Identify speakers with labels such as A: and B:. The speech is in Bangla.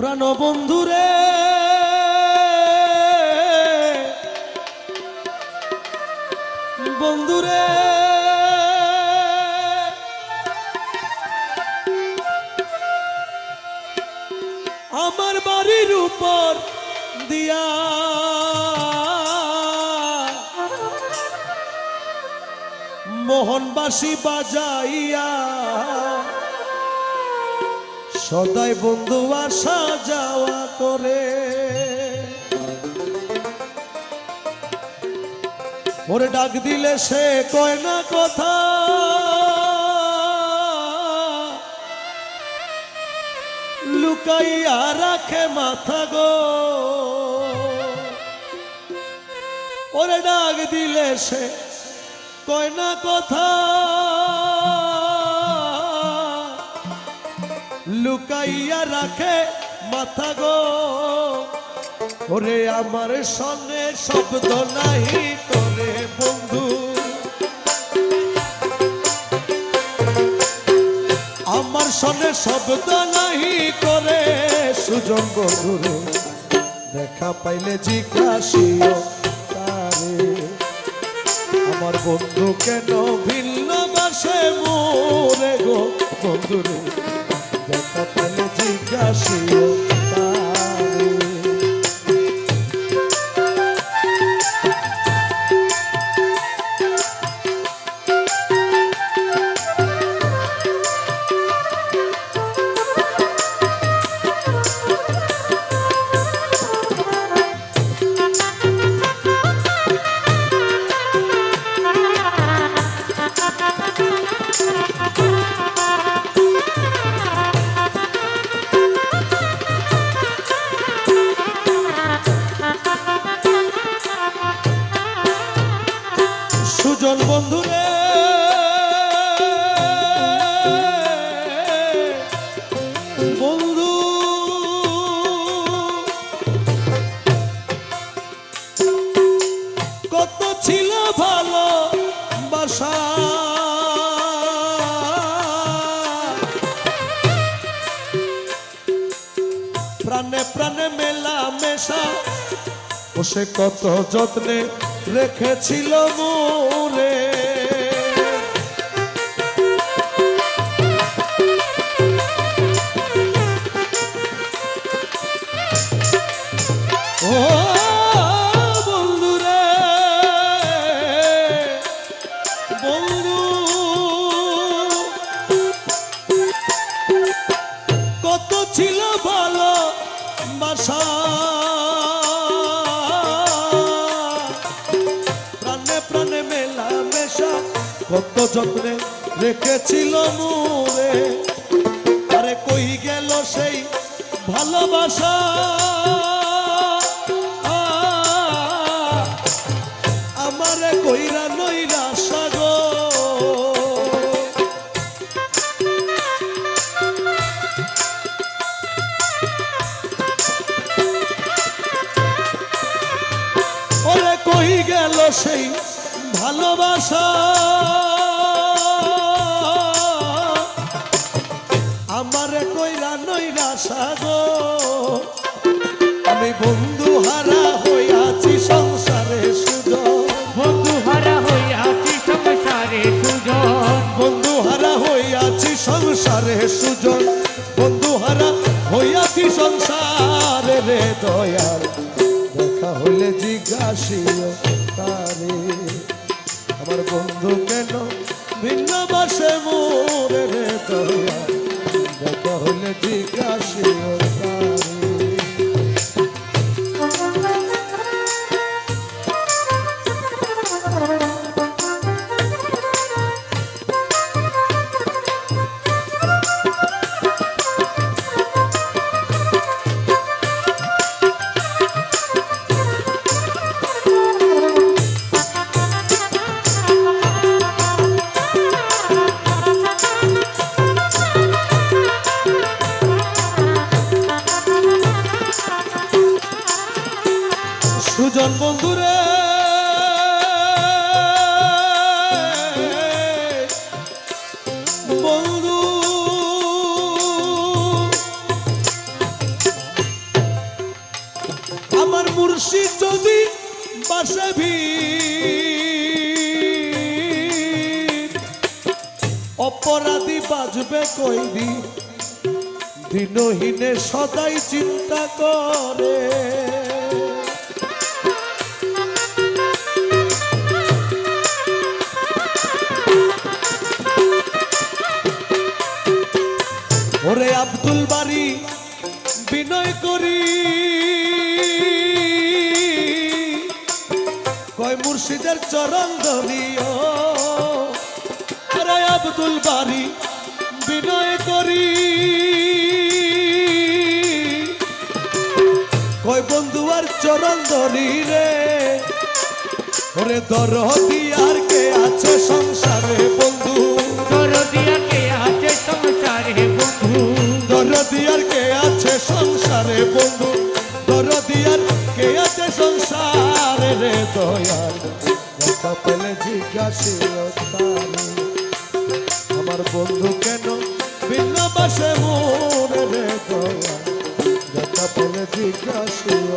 A: প্রাণবন্ধুরে বন্ধুরে। আমার বাড়ির উপর দিয়া। মোহনবাসী বাজাইয়া সদাই বন্ধু আসা যাওয়া করে। ওরে ডাক দিলে সে কয় না কথা। লুকাইয়া রাখে মাথা গো। ওরে ডাক দিলে সে কয় না কথা। লুকাইয়া রাখে মাথা গো। ওরে আমার সনে শব্দ নাহি করে বন্ধু। আমার সনে শব্দ নাহি করে সুজন বন্ধুরে দেখা পাইলে জিজ্ঞাসিও তারে আমার বন্ধু কেন ভিন্ন বাসে মোরে গো বন্ধুরে দেখা পাইলে জিজ্ঞাসিও। সুজন বন্ধুরে বন্ধু। কত ছিল ভালো বাসা। প্রাণে প্রাণে মেলা মেশা। ও সে কত যত্নে রেখেছিল মোরে। বন্ধুরে বন্ধু কত যত্নে রেখেছিল মোরে। আরে কই গেল সেই ভালোবাসা? আমারে কইরা নইরা ওরে কই গেল সেই ভালোবাসা। আমারে কইরা নইরা সাগো। আমি বন্ধু হারা হইয়াছি সংসারে সুযোগ।
B: বন্ধু হারা হইয়াছি সংসারে সুজন
A: বন্ধু হারা হইয়াছি সংসারে সুজন বন্ধু হারা হইয়াছি সংসারে রে দয়াল। দেখা হইলে জিজ্ঞাসিও। আমার বন্ধু কেন ভিন্ন বাসে মোরে দয়া দেখা হইলে জিজ্ঞাসিও সুজন বন্ধুরে। বাসে অপরাধী বাজবে কইরি দিনহীনে সদাই চিন্তা করে। মুর্শিদের চরণ ধরিও। আরে আব্দুল বাড়ি বিনয় করি। কয় বন্ধু আর চরণ ধরি রে। ওরে দরদি আর কে আছে সংসারে বন্ধু?
B: দরদিয়া কে আছে সংসারে বন্ধু?
A: দরদি আর কে আছে সংসারে বন্ধু? দয়াল দেখা পেলে জিজ্ঞাসিল আমার বন্ধু কেন ভিন্ন বাসে মনে রে দয়াল দেখা পেলে জিজ্ঞাসিল